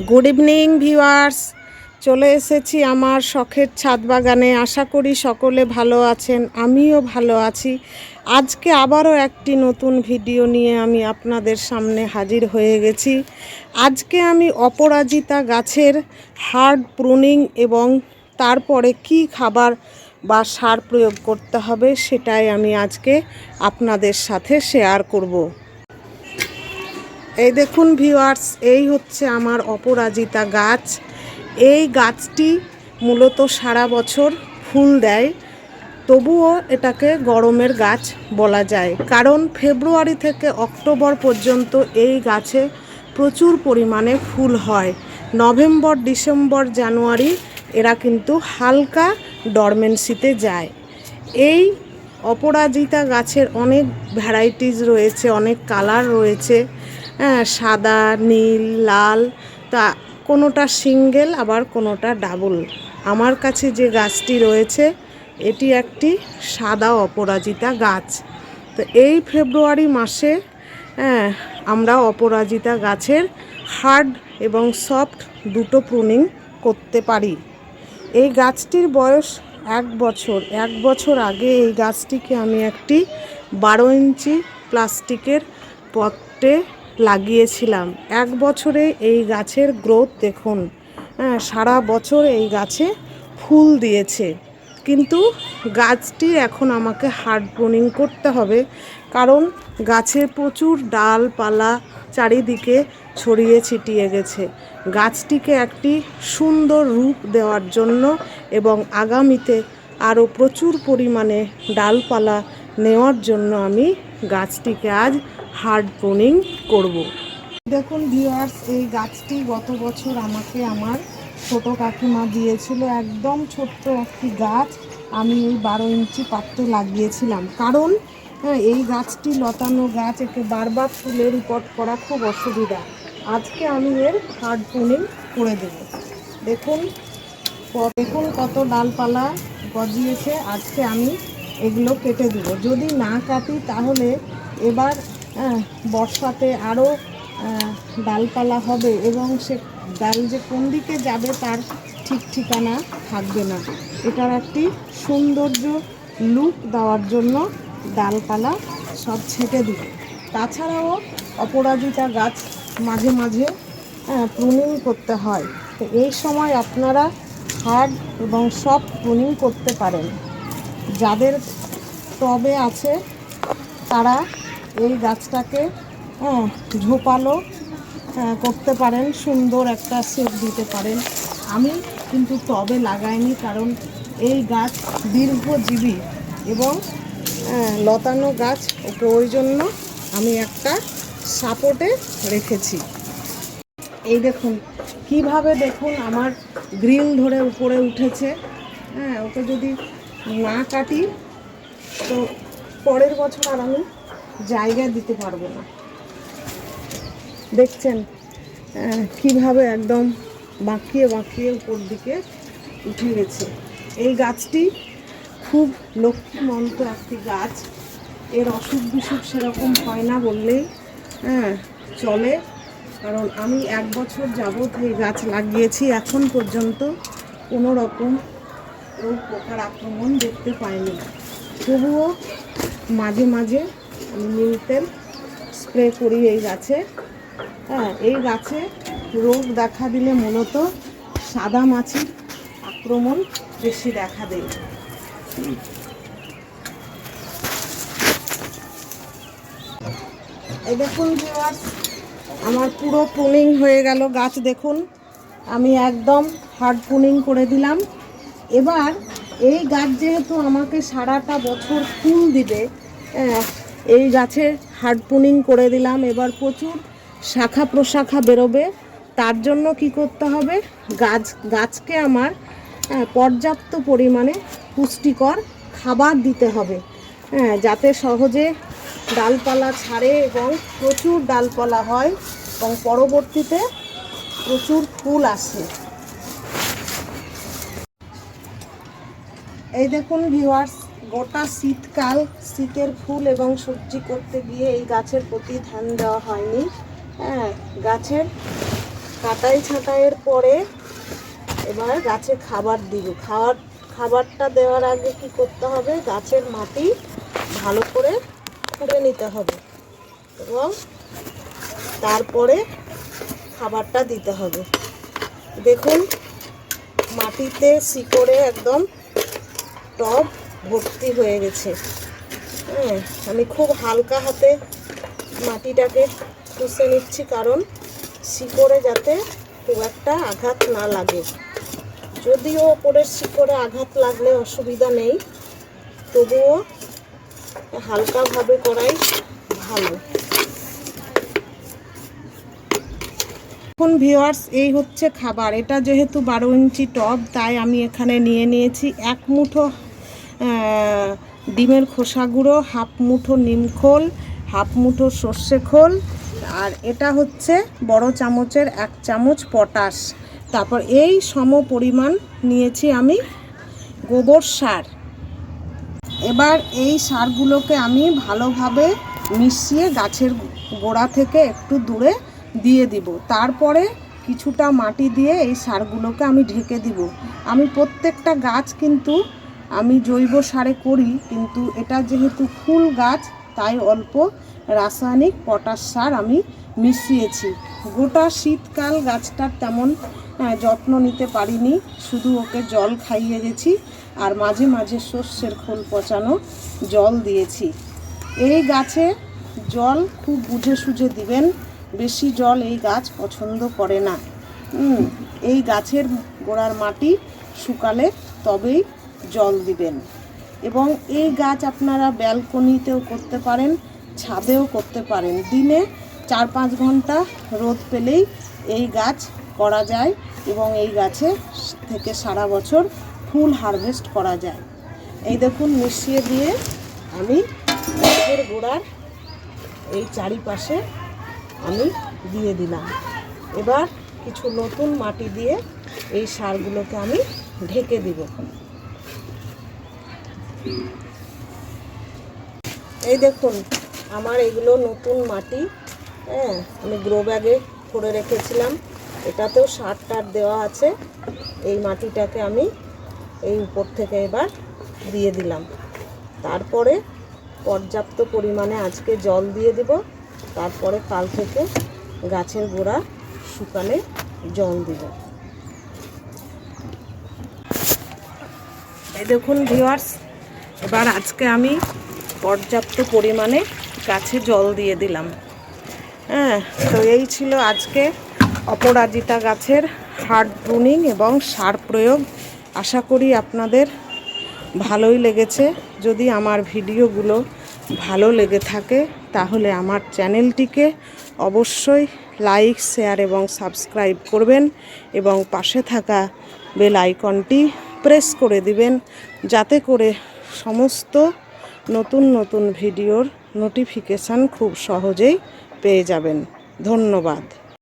Good evening viewers চলে এসেছি আমার শখের ছাদ বাগানে। আশা করি সকলে ভালো আছেন, আমিও ভালো আছি। আজকে আবারও একটি নতুন ভিডিও নিয়ে আমি আপনাদের সামনে হাজির হয়ে গেছি। আজকে আমি অপরাজিতা গাছের হার্ড প্রুনিং এবং তারপরে কি খাবার বা সার প্রয়োগ করতে হবে সেটাই আমি আজকে আপনাদের সাথে শেয়ার করব। এই দেখুন ভিউয়ার্স এই হচ্ছে আমার অপরাজিতা গাছ। এই গাছটি মূলত সারা বছর ফুল দেয়, তবুও এটাকে গরমের গাছ বলা যায়। কারণ ফেব্রুয়ারি থেকে অক্টোবর পর্যন্ত এই গাছে প্রচুর পরিমাণে ফুল হয়। নভেম্বর, ডিসেম্বর, জানুয়ারি এরা কিন্তু হালকা ডরমেন্সিতে যায়। এই অপরাজিতা গাছের অনেক ভ্যারাইটিস রয়েছে, অনেক কালার রয়েছে। সাদা, নীল, লাল, তা কোনোটা সিঙ্গেল, আবার কোনোটা ডাবল। আমার কাছে যে গাছটি রয়েছে, এটি একটি সাদা অপরাজিতা গাছ। তো এই ফেব্রুয়ারি মাসে হ্যাঁ আমরা অপরাজিতা গাছের হার্ড এবং সফট দুটো প্রুনিং করতে পারি। এই গাছটির বয়স এক বছর। এক বছর আগে এই গাছটিকে আমি একটি বারো ইঞ্চি প্লাস্টিকের পটে লাগিয়েছিলাম। এক বছরে এই গাছের গ্রোথ দেখুন। হ্যাঁ সারা বছর এই গাছে ফুল দিয়েছে। কিন্তু গাছটি এখন আমাকে হার্ড প্রুনিং করতে হবে, কারণ গাছে প্রচুর ডালপালা চারিদিকে ছড়িয়ে ছিটিয়ে গেছে। গাছটিকে একটি সুন্দর রূপ দেওয়ার জন্য এবং আগামীতে আরও প্রচুর পরিমাণে ডালপালা নেওয়ার জন্য আমি গাছটিকে আজ হার্ড প্রুনিং করব। দেখুন ভিউয়ার্স, এই গাছটি গত বছর আমাকে আমার ছোট কাকিমা দিয়েছিল, একদম ছোট্ট একটি গাছ। আমি এই বারো ইঞ্চি পাত্রে লাগিয়েছিলাম। কারণ হ্যাঁ এই গাছটি লতানো গাছ, একে বারবার ফুলের রিপোর্ট করা খুব অসুবিধা। আজকে আমি এর হার্ড প্রুনিং করে দেব। দেখুন দেখুন কত ডালপালা গজিয়েছে। আজকে আমি এগুলো কেটে দেব। যদি না কাটি, তাহলে এবার বর্ষাতে আরও ডালপালা হবে এবং সে ডাল যে কোন দিকে যাবে তার ঠিক ঠিকানা থাকবে না। এটার একটি সৌন্দর্য লুক দেওয়ার জন্য ডালপালা সব ছেটে দিব। তাছাড়াও অপরাজিতা গাছ মাঝে মাঝে প্রুনিং করতে হয়। তো এই সময় আপনারা হার্ড এবং সব প্রুনিং করতে পারেন। যাদের টবে আছে, তারা এই গাছটাকে হ্যাঁ, ঝোপালো হ্যাঁ, করতে পারেন সুন্দর একটা সেপ দিতে পারেন। আমি কিন্তু টবে লাগাইনি কারণ এই গাছ দীর্ঘজীবী এবং হ্যাঁ, লতানো গাছ ওকে ওই জন্য আমি একটা সাপোর্টে রেখেছি। এই দেখুন কীভাবে দেখুন আমার গ্রিল ধরে উপরে উঠেছে। হ্যাঁ ওকে যদি না কাটি তো পরের বছর আর আমি জায়গা দিতে পারব না। দেখছেন কীভাবে একদম বাঁকিয়ে বাঁকিয়ে উপর দিকে উঠে গেছে। এই গাছটি খুব লক্ষ্মীমন্ত একটি গাছ। এর অসুখ বিসুখ সেরকম হয় না বললেই হ্যাঁ চলে। কারণ আমি এক বছর যাবৎ এই গাছ লাগিয়েছি, এখন পর্যন্ত কোনো রকম রোগ পোকার আক্রমণ দেখতে পাইনি। তবুও মাঝে মাঝে নিম তেল স্প্রে করি এই গাছে। হ্যাঁ এই গাছে রোগ দেখা দিলে মূলত সাদা মাছির আক্রমণ বেশি দেখা দেয়। এই দেখুন আমার পুরো পুনিং হয়ে গেল গাছ দেখুন। আমি একদম হার্ড পুনিং করে দিলাম। এবার এই গাছ যেহেতু আমাকে সারাটা বছর ফুল দিবে এই গাছে হার্ড প্রুনিং করে দিলাম। এবার প্রচুর শাখা প্রশাখা বেরোবে। তার জন্য কি করতে হবে? গাছ গাছকে আমার আহ, পর্যাপ্ত পরিমাণে পুষ্টিকর খাবার দিতে হবে। হ্যাঁ যাতে সহজে ডালপালা ছাড়ে এবং প্রচুর ডালপালা হয় এবং পরবর্তীতে প্রচুর ফুল আসে। এই দেখুন ভিউয়ার্স গোটা শীতকাল শীতের ফুল এবং সবজি করতে গিয়ে এই গাছের প্রতি ধ্যান দেওয়া হয়নি। হ্যাঁ গাছের কাটাই ছাঁটাইয়ের পরে এবার গাছে খাবার দিব। খাবার খাবারটা দেওয়ার আগে কি করতে হবে? গাছের মাটি ভালো করে খুঁড়ে নিতে হবে এবং তারপরে খাবারটা দিতে হবে। দেখুন, মাটিতে শিকড়ে একদম টব ভর্তি হয়ে গেছে। হ্যাঁ আমি খুব হালকা হাতে মাটিটাকে পুষে নিচ্ছি কারণ শিকড়ে যাতে খুব একটা আঘাত না লাগে। যদিও ওপরের শিকড়ে আঘাত লাগলে অসুবিধা নেই, তবুও হালকাভাবে করাই ভালো। এখন ভিওয়ার্স এই হচ্ছে খাবার। এটা যেহেতু বারো ইঞ্চি টব, তাই আমি এখানে নিয়ে নিয়েছি এক মুঠো ডিমের খোসা গুঁড়ো, হাফ মুঠো নিমখোল হাফ মুঠো সর্ষে খোল, আর এটা হচ্ছে বড় চামচের এক চামচ পটাশ। তারপর এই সম পরিমাণ নিয়েছি আমি গোবর সার। এবার এই সারগুলোকে আমি ভালোভাবে মিশিয়ে গাছের গোড়া থেকে একটু দূরে দিয়ে দিব। তারপরে কিছুটা মাটি দিয়ে এই সারগুলোকে আমি ঢেকে দিব। আমি প্রত্যেকটা গাছ কিন্তু আমি জৈব সারে করি, কিন্তু এটা যেহেতু ফুল গাছ, তাই অল্প রাসায়নিক পটাশ সার আমি মিশিয়েছি। গোটা শীতকাল গাছটার তেমন যত্ন নিতে পারিনি, শুধু ওকে জল খাইয়ে গেছি আর মাঝে মাঝে শস্যের খোল পচানো জল দিয়েছি। এই গাছে জল খুব বুঝে সুঝে দিবেন, বেশি জল এই গাছ পছন্দ করে না। এই গাছের গোড়ার মাটি শুকালে তবেই জল দিবেন। এবং এই গাছ আপনারা ব্যালকনিতেও করতে পারেন, ছাদেও করতে পারেন। দিনে চার পাঁচ ঘণ্টা রোদ পেলেই এই গাছ করা যায় এবং এই গাছে থেকে সারা বছর ফুল হারভেস্ট করা যায়। এই দেখুন, মিশিয়ে দিয়ে আমি গাছের গোড়ার এই চারিপাশে আমি দিয়ে দিলাম। এবার কিছু নতুন মাটি দিয়ে এই সারগুলোকে আমি ঢেকে দিব। এই দেখুন, আমার এগুলো নতুন মাটি হ্যাঁ আমি গ্রো ব্যাগে করে রেখেছিলাম। এটাতেও সার টার দেওয়া আছে। এই মাটিটাকে আমি এই উপর থেকে এবার দিয়ে দিলাম। তারপরে পর্যাপ্ত পরিমাণে আজকে জল দিয়ে দেব। তারপরে কাল থেকে গাছের গোড়া শুকালে জল দিব। এই দেখুন ভিউয়ার্স এবার আজকে আমি পর্যাপ্ত পরিমাণে গাছে জল দিয়ে দিলাম। হ্যাঁ তো এই ছিল আজকে অপরাজিতা গাছের হার্ড প্রুনিং এবং সার প্রয়োগ। আশা করি আপনাদের ভালোই লেগেছে। যদি আমার ভিডিওগুলো ভালো লেগে থাকে, তাহলে আমার চ্যানেলটিকে অবশ্যই লাইক, শেয়ার এবং সাবস্ক্রাইব করবেন এবং পাশে থাকা বেল আইকনটি প্রেস করে দিবেন, যাতে করে সমস্ত নতুন নতুন ভিডিওর নোটিফিকেশান খুব সহজেই পেয়ে যাবেন। ধন্যবাদ।